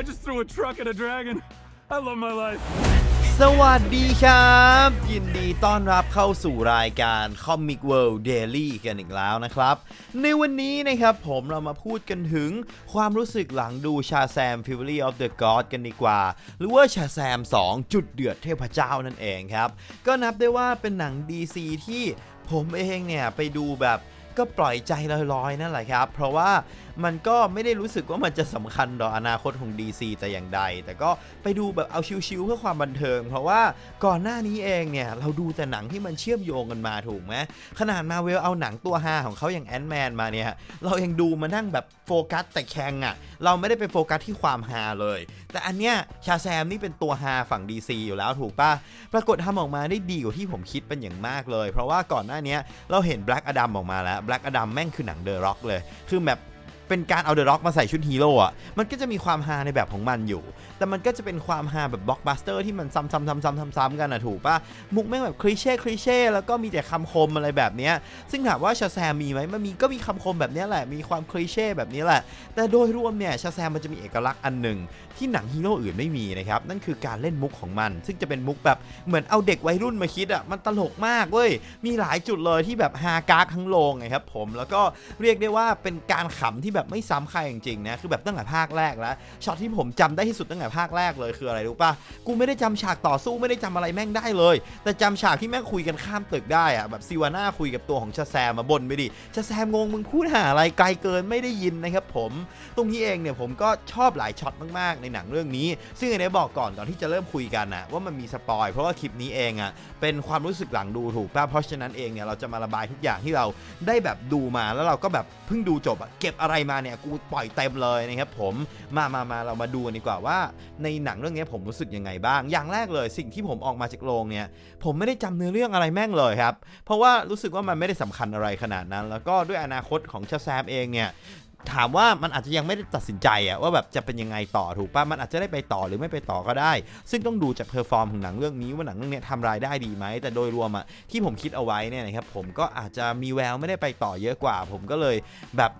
I just threw a truck at a dragon. I love my life. สวัสดีครับ ยินดีต้อนรับเข้าสู่รายการ Comic World Daily กันอีกแล้วนะครับ ในวันนี้นะครับผมเรามาพูดกันถึงความรู้สึกหลังดูชาแซม Fury of the God กันดีกว่า หรือว่าชาแซม 2 จุดเดือดเทพเจ้านั่นเองครับ ก็นับได้ว่าเป็นหนัง DC ที่ผมเองเนี่ยไปดูแบบก็ปล่อยใจลอยๆนั่นแหละครับ เพราะว่ามันก็ไม่ได้รู้สึกว่ามันจะสำคัญต่ออนาคตของ DC แต่อย่างใด แต่ก็ไปดูแบบเอาชิวๆเพื่อความบันเทิง เพราะว่าก่อนหน้านี้เองเนี่ย เราดูแต่หนังที่มันเชื่อมโยงกันมาถูกไหมขนาดมาเวลเอาหนังตัวฮาของเขาอย่างแอนด์แมนมาเนี่ย เรายังดูมานั่งแบบโฟกัสแต่แข่งอะ่ะ เราไม่ได้ไปโฟกัสที่ความฮาเลย แต่อันเนี้ยชาแซมนี่เป็นตัวฮาฝั่ง DC อยู่แล้วถูกปะปรากฏทำออกมาได้ดีกว่าที่ผมคิดเป็นอย่างมากเลย เพราะว่าก่อนหน้านี้เราเห็น Black Adam ออกมาแล้ว Black Adam แม่งคือหนังเดอะร็อกเลย คือแบบ เป็นการเอาเดอะร็อกมาใส่ชุดฮีโร่อะมันก็จะมีความฮาในแบบของมันอยู่ แต่มันก็จะเป็นความฮาแบบบล็อกบัสเตอร์ที่มันซ้ำๆๆๆๆๆกันอะถูกปะมุกแม่งแบบคลีเช่คลีเช่แล้วก็มีแต่คำคมอะไรแบบเนี้ยซึ่งถามว่าชาแซมมีไหมมันมีก็มีคำคมแบบเนี้ยแหละมีความคลีเช่แบบนี้แหละ แต่โดยรวมเนี่ยชาแซมมันจะมีเอกลักษณ์อันหนึ่งที่หนังฮีโร่อื่นไม่มีนะครับนั่นคือการเล่นมุกของมัน ซึ่งจะเป็นมุกแบบเหมือนเอาเด็กวัยรุ่นมาคิดอะมันตลกมากเว้ยมีหลายจุดเลยที่แบบฮากากทั้งโรงไงครับผมแล้วก็เรียกได้ว่าเป็นการขำที่แบบไม่ซ้ำใครจริงๆนะคือแบบตั้งแต่ภาคแรกแล้วช็อตที่ผมจำได้ที่สุดตั้งแต่ภาคแรกเลยคืออะไรรู้ป่ะกูไม่ได้จำฉากต่อสู้ไม่ได้จำอะไรแม่งได้เลย แต่จำฉากที่แม่งคุยกันข้ามตึกได้อะแบบซิวาน่าคุยกับตัวของชาแซมมาบนไปดิชาแซมงงมึงพูดหาอะไรไกลเกินไม่ได้ยินนะครับผม ตรงนี้เองเนี่ยผมก็ชอบหลายช็อตมากๆในหนังเรื่องนี้ ซึ่งอันนี้บอกก่อนก่อนที่จะเริ่มคุยกันนะว่ามันมีสปอยเพราะว่าคลิปนี้เองอะเป็นความรู้สึกหลังดูถูกป่ะเพราะฉะนั้นเองเนี่ยเราจะมาระบายทุกอย่างที่เราได้แบบดูมาแล้วเราก็แบบเพิ่งดูจบอะเก็บอะไรมาเนี่ยกูปล่อยเต็มเลยนะครับผมมามามาเรามาดูกันดีกว่าว่า ในหนังเรื่องนี้ผมรู้สึกยังไงบ้าง อย่างแรกเลยสิ่งที่ผมออกมาจากโรงเนี่ยผมไม่ได้จำเนื้อเรื่องอะไรแม่งเลยครับ เพราะว่ารู้สึกว่ามันไม่ได้สำคัญอะไรขนาดนั้น แล้วก็ด้วยอนาคตของชาแซมเองเนี่ย ถามว่ามันอาจจะยังไม่ได้ตัดสินใจอะว่าแบบจะเป็นยังไงต่อถูกป่ะมันอาจจะได้ไปต่อหรือไม่ไปต่อก็ได้ ซึ่งต้องดูจากเพอร์ฟอร์มของหนังเรื่องนี้ว่าหนังเรื่องนี้ทำรายได้ดีไหมแต่โดยรวมอะที่ผมคิดเอาไว้เนี่ยนะครับผมก็อาจจะมีแววไม่ได้ไปต่อเยอะกว่า ผมก็เลยแบบ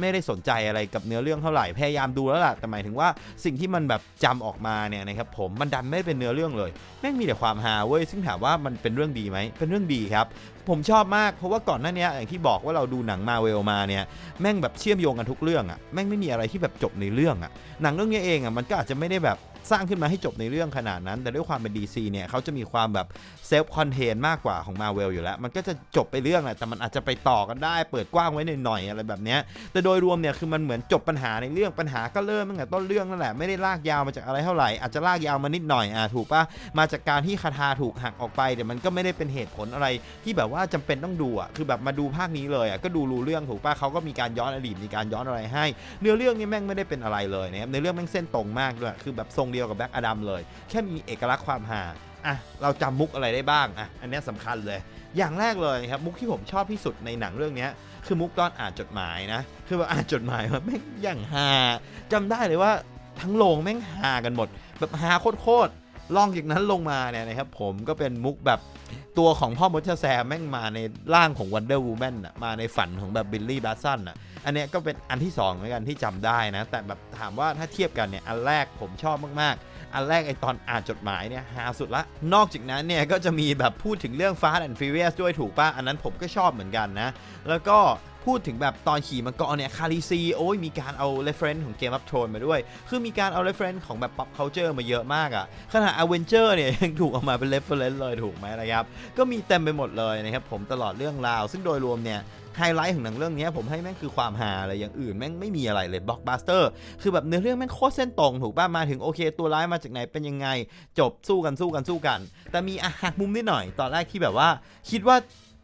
ไม่ได้สนใจอะไรกับเนื้อเรื่องเท่าไหร่พยายามดูแล้วล่ะแต่หมายถึงว่าสิ่งที่มันแบบจำออกมาเนี่ยนะครับผมมันดันไม่ได้เป็นเนื้อเรื่องเลยแม่งมีแต่ความฮาเว้ยซึ่งถามว่ามันเป็นเรื่องดีไหมเป็นเรื่องดีครับ ผมชอบมากเพราะว่าก่อนหน้านี้อย่างที่บอกว่าเราดูหนังมาเวลมาเนี่ยแม่งแบบเชื่อมโยงกันทุกเรื่องอะแม่งไม่มีอะไรที่แบบจบในเรื่องอะหนังเรื่องนี้เองอะมันก็อาจจะไม่ได้แบบ สร้างขึ้นมาให้จบในเรื่องขนาดนั้น แต่ด้วยความเป็น DC เนี่ยเขาจะมีความแบบเซฟคอนเทนต์มากกว่าของมาเวลอยู่แล้ว มันก็จะจบไปเรื่องแหละแต่มันอาจจะไปต่อกันได้ เปิดกว้างไว้หน่อยๆอะไรแบบเนี้ยแต่โดยรวมเนี่ยคือมันเหมือนจบปัญหาในเรื่องปัญหาก็เริ่มตั้งแต่ต้นเรื่องนั่นแหละไม่ได้ลากยาวมาจากอะไรเท่าไหร่อาจจะลากยาวมานิดหน่อยอะถูกปะมาจากการที่คาถาถูกหักออกไปแต่มันก็ไม่ได้เป็นเหตุผลอะไรที่แบบว่าจำเป็นต้องดูอะคือแบบมาดูภาคนี้เลยอะก็ดูรู้เรื่องถูกปะเขาก็มีการย้อนอดีตมีการย้อนอะไรให้ เนื้อเรื่องนี่แม่งไม่ได้เป็นอะไรเลยนะครับในเรื่องแม่งเส้นตรงมากด้วยคือแบบทรงเดียวกับแบ็กอดัมเลย แค่มีเอกลักษณ์ความฮาอะเราจำมุกอะไรได้บ้างอะอันนี้ยสำคัญเลย อย่างแรกเลยนะครับมุกที่ผมชอบที่สุดในหนังเรื่องนี้คือมุกตอนอ่านจดหมายนะ คือแบบอ่านจดหมายว่าแม่งอย่างฮาจำได้เลยว่าทั้งโรงแม่งฮากันหมด แบบฮาโคตรๆลองจากนั้นลงมาเนี่ยนะครับผมก็เป็นมุกแบบ ตัวของพ่อมดแซมแม่งมาในร่างของ Wonder Woman อะมาในฝันของแบบบิลลี่บัสซันอะอันเนี้ยก็เป็นอันที่2เหมือนกันที่จำได้นะ แต่แบบถามว่าถ้าเทียบกันเนี่ย อันแรกผมชอบมากๆ อันแรกไอตอนอ่านจดหมายเนี่ยฮาสุดละ นอกจากนั้นเนี่ยก็จะมีแบบพูดถึงเรื่อง Fast and Furious ด้วยถูกป่ะ อันนั้นผมก็ชอบเหมือนกันนะ แล้วก็ พูดถึงแบบตอนขี่มังกรเนี่ยคาริซีโอ้ยมีการเอา reference ของ Game of Thrones มาด้วย คือมีการเอา reference ของแบบ pop culture มาเยอะมากอะ่ะขนาด Avenger เนี่ยยังถูกเอามาเป็น reference เลยถูกไหมนะครับ ก็มีเต็มไปหมดเลยนะครับผมตลอดเรื่องราว ซึ่งโดยรวมเนี่ยไฮไลท์ของหนังเรื่องนี้ผมให้แม่งคือความฮาอะไรอย่างอื่นแม่งไม่มีอะไรเลยบล็อกบัสเตอร์คือแบบเนื้อเรื่องแม่งโคตรเส้นตรงถูกป่ะมาถึงโอเค ตัวร้ายมาจากไหนเป็นยังไง จบสู้กันสู้กันสู้กัน แต่มีอหักมุมนิดหน่อย ตอนแรกที่แบบว่าคิดว่า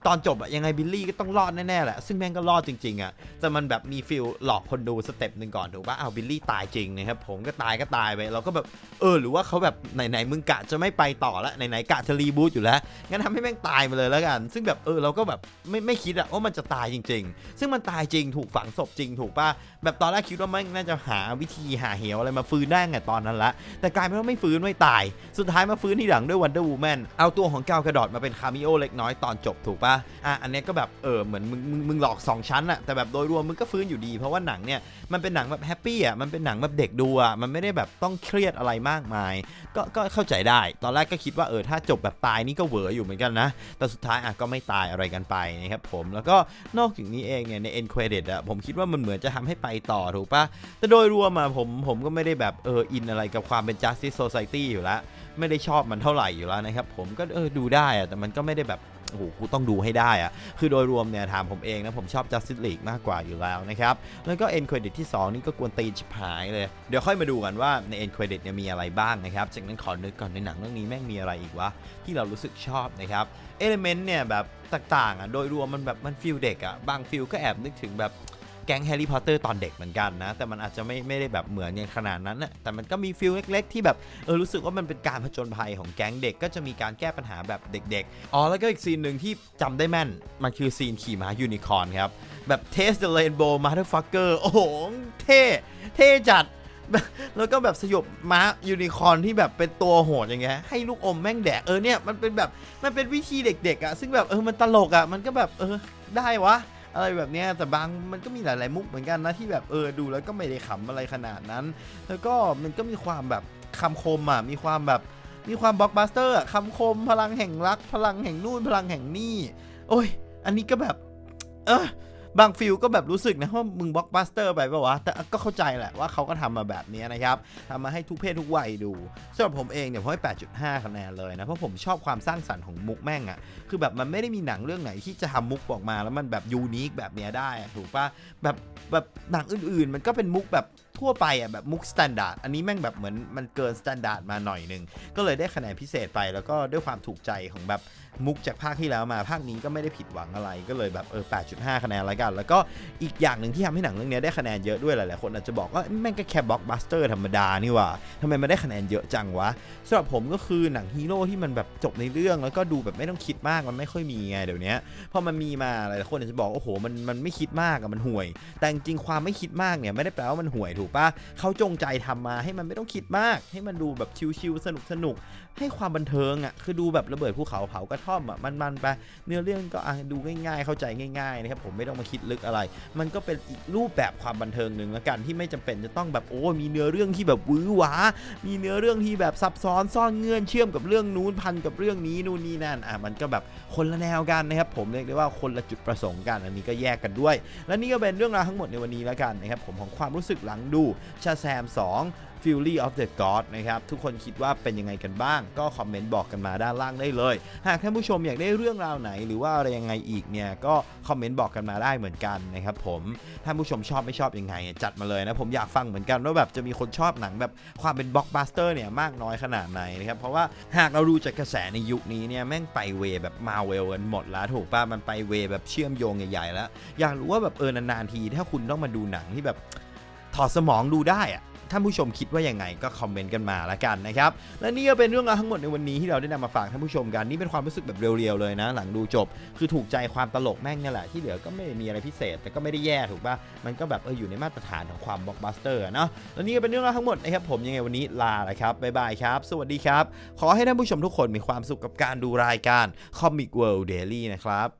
ตอนจบอะยังไงบิลลี่ก็ต้องรอดแน่ๆแหละ ซึ่งแม่งก็รอดจริงๆอะแต่มันแบบมีฟิลหลอกคนดูสเต็ปหนึ่งก่อนถูกปะเอาบิลลี่ตายจริงนะครับผมก็ตายก็ตายไปเราก็แบบเออหรือว่าเขาแบบไหนๆมึงกะจะไม่ไปต่อล้วไหนๆกะจะรีบูตอยู่แล้วงั้นทำให้แม่งตายไปเลยแล้วกัน ซึ่งแบบเออเราก็แบบไม่ไม่คิดอะว่ามันจะตายจริง ๆ ซึ่งมันตายจริงถูกฝังศพจริงถูกปะแบบตอนแรกคิดว่าแม่งน่าจะหาวิธีหาเหวอะไรมาฟื้นได้ไงตอนนั้นละ แต่กลายเป็นว่าไม่ฟื้นไม่ตาย สุดท้ายมาฟื้นที่หลังด้วย Wonder Woman เอาตัวของกาวกระดอดมาเป็นคาเมโอเล็กน้อยตอนจบถูกปะป่ะอะอันนี้ก็แบบเออเหมือนมึงมึงมึงหลอก 2 ชั้นอะแต่แบบโดยรวมมึงก็ฟื้นอยู่ดี เพราะว่าหนังเนี่ยมันเป็นหนังแบบแฮปปี้อะมันเป็นหนังแบบเด็กดูอะมันไม่ได้แบบต้องเครียดอะไรมากมาย ก็ก็เข้าใจได้ ตอนแรกก็คิดว่าเออถ้าจบแบบตายนี่ก็เหวออยู่เหมือนกันนะ แต่สุดท้ายอะก็ไม่ตายอะไรกันไปนะครับผมแล้วก็นอกจากนี้เองเนี่ยใน end credit อะผมคิดว่ามันเหมือนจะทำให้ไปต่อถูกปะแต่โดยรวมอะผมผมก็ไม่ได้แบบเอออินอะไรกับความเป็น justice society อยู่แล้วไม่ได้ชอบมันเท่าไหร่อยู่แล้วนะครับผมก็เออดูได้อะแต่มันก็ไม่ได้แบบ โอ้โหกูต้องดูให้ได้อะคือโดยรวมเนี่ยถามผมเองนะผมชอบ justice league มากกว่าอยู่แล้วนะครับ แล้วก็ end credit ที่ 2 นี่ก็กวนตีนชิบหายเลย เดี๋ยวค่อยมาดูกันว่าใน end credit เนี่ยมีอะไรบ้างนะครับ จากนั้นขอนึกก่อนในหนังเรื่องนี้แม่งมีอะไรอีกวะ ที่เรารู้สึกชอบนะครับเอลิเมนต์เนี่ยแบบต่างๆอะโดยรวมมันแบบมันฟิลเด็กอะบางฟิลก็แอบนึกถึงแบบ แก๊งแฮร์รี่พอตเตอร์ตอนเด็กเหมือนกันนะ แต่มันอาจจะไม่ไม่ได้แบบเหมือนกันขนาดนั้นนะแต่มันก็มีฟิลเล็ก ๆ ที่แบบเออรู้สึกว่ามันเป็นการผจญภัยของแก๊งเด็กก็จะมีการแก้ปัญหาแบบเด็ก ๆ อ๋อแล้วก็อีกซีนหนึ่งที่จำได้แม่น มันคือซีนขี่ม้ายูนิคอร์นครับ แบบเทส the rainbow motherfucker โอ้โหเท่เท่จัดแล้วก็แบบสยบม้ายูนิคอร์นที่แบบเป็นตัวโหดอย่างเงี้ยให้ลูกอมแม่งแดกเออเนี่ยมันเป็นแบบมันเป็นวิธีเด็กๆอะ่ะซึ่งแบบเออมันตลกอะ่ะมันก็แบบเออได้วะ อะไรแบบเนี้ยแต่บางมันก็มีหลายๆมุกเหมือนกันนะที่แบบเออดูแล้วก็ไม่ได้ขำอะไรขนาดนั้น แล้วก็มันก็มีความแบบคำคมอะมีความแบบมีความบล็อกบัสเตอร์คำคมพลังแห่งรัก พลังแห่งนู่นพลังแห่งนี่ โอ้ย อันนี้ก็แบบ เออ บางฟิลก็แบบรู้สึกนะว่ามึงบล็อกบัสเตอร์ไปปะวะ แต่ก็เข้าใจแหละว่าเขาก็ทำมาแบบนี้นะครับทำมาให้ทุกเพศทุกวัยดูสำหรับผมเองเนี่ยผมให้8.5 คะแนนเลยนะ เพราะผมชอบความสร้างสรรค์ของมุกแม่งอะคือแบบมันไม่ได้มีหนังเรื่องไหนที่จะทำมุกออกมาแล้วมันแบบยูนิคแบบเนี้ยได้อะถูกปะแบบแบบหนังอื่นๆ มันก็เป็นมุกแบบ ทั่วไปอะแบบมุกสแตนดาร์ดอันนี้แม่งแบบเหมือนมันเกินสแตนดาร์ดมาหน่อยหนึง ก็เลยได้คะแนนพิเศษไปแล้วก็ด้วยความถูกใจของแบบมุกจากภาคที่แล้วมาภาคนี้ก็ไม่ได้ผิดหวังอะไรก็เลยแบบเออ 8.5 คะแนนล้วกัน แล้วก็อีกอย่างหนึ่งที่ทำให้หนังเรื่องนี้ได้คะแนนเยอะด้วยหลายๆคนอาจจะบอกว่าแม่งก็แค่บล็อกบัสเตอร์ธรรมดานี่ว่าทำไมมันได้คะแนนเยอะจังวะสำหรับผมก็คือหนังฮีโร่ที่มันแบบจบในเรื่องแล้วก็ดูแบบไม่ต้องคิดมากมันไม่ค่อยมีไงเดี๋ยวนี้พอมันมีมาหลายๆคนอาจจะบอกโอ้โหมันมันไม่คิดมากอะมันห่วย แต่จริงความไม่คิดมากเนี่ยไม่ได้แปลว่ามันห่วยถูกปะเขาจงใจทำมาให้มันไม่ต้องคิดมาก ให้มันดูแบบชิลๆสนุกๆให้ความบันเทิงอะคือดูแบบระเบิดภูเขาเผากระท่อมอะมันๆไปเนื้อเรื่องก็อดูง่ายๆ เข้าใจง่ายๆนะครับผมไม่ต้องมาคิดลึกอะไร มันก็เป็นอีกรูปแบบความบันเทิงหนึ่งละกันที่ไม่จำเป็นจะต้องแบบโอ้มีเนื้อเรื่องที่แบบวื้อหวา มีเนื้อเรื่องที่แบบซับซ้อนซ่อนเงื่อนเชื่อมกับเรื่องนู้นพันกับเรื่องนี้นู่นนี่นั่นอะมันก็แบบคนละแนวกันนะครับผมเรียกได้ว่าคนละจุดประสงค์กันอันนี้ก็แยกกันด้วย และนี่ก็เป็นเรื่องราวทั้งหมดในวันนี้แล้วกันนะครับผมของความรู้สึกหลังดูชาแซม 2 Fury of the God นะครับ ทุกคนคิดว่าเป็นยังไงกันบ้าง ก็คอมเมนต์บอกกันมาด้านล่างได้เลย หากท่านผู้ชมอยากได้เรื่องราวไหน หรือว่าอะไรยังไงอีกเนี่ย ก็คอมเมนต์บอกกันมาได้เหมือนกันนะครับผมท่านผู้ชมชอบไม่ชอบยังไง จัดมาเลยนะ ผมอยากฟังเหมือนกันว่าแบบจะมีคนชอบหนังแบบความเป็นบล็อกบัสเตอร์เนี่ยมากน้อยขนาดไหนนะครับ เพราะว่าหากเราดูจากกระแสในยุคนี้เนี่ยแม่งไปเวแบบมาเวลกันหมดแล้วถูกป่ะมันไปเวแบบเชื่อมโยงใหญ่ๆแล้ว อยากรู้ว่าแบบเออนานๆทีถ้าคุณต้องมาดูหนังที่แบบ อดสมองดูได้อะท่านผู้ชมคิดว่ายังไงก็คอมเมนต์กันมาละกันนะครับ และนี่ก็เป็นเรื่องราวทั้งหมดในวันนี้ที่เราได้นำมาฝากท่านผู้ชมกัน นี่เป็นความรู้สึกแบบเรียวๆเลยนะ หลังดูจบ คือถูกใจความตลกแม่งนี่แหละ ที่เหลือก็ไม่ได้มีอะไรพิเศษ แต่ก็ไม่ได้แย่ถูกปะมันก็แบบเอออยู่ในมาตรฐานของความบล็อกบัสเตอร์เนาะ และนี่ก็เป็นเรื่องราวทั้งหมดนะครับผมยังไงวันนี้ลาละครับบ๊ายบายครับ สวัสดีครับ ขอให้ท่านผู้ชมทุกคนมีความสุขกับการดูรายการ Comic World Daily นะครับ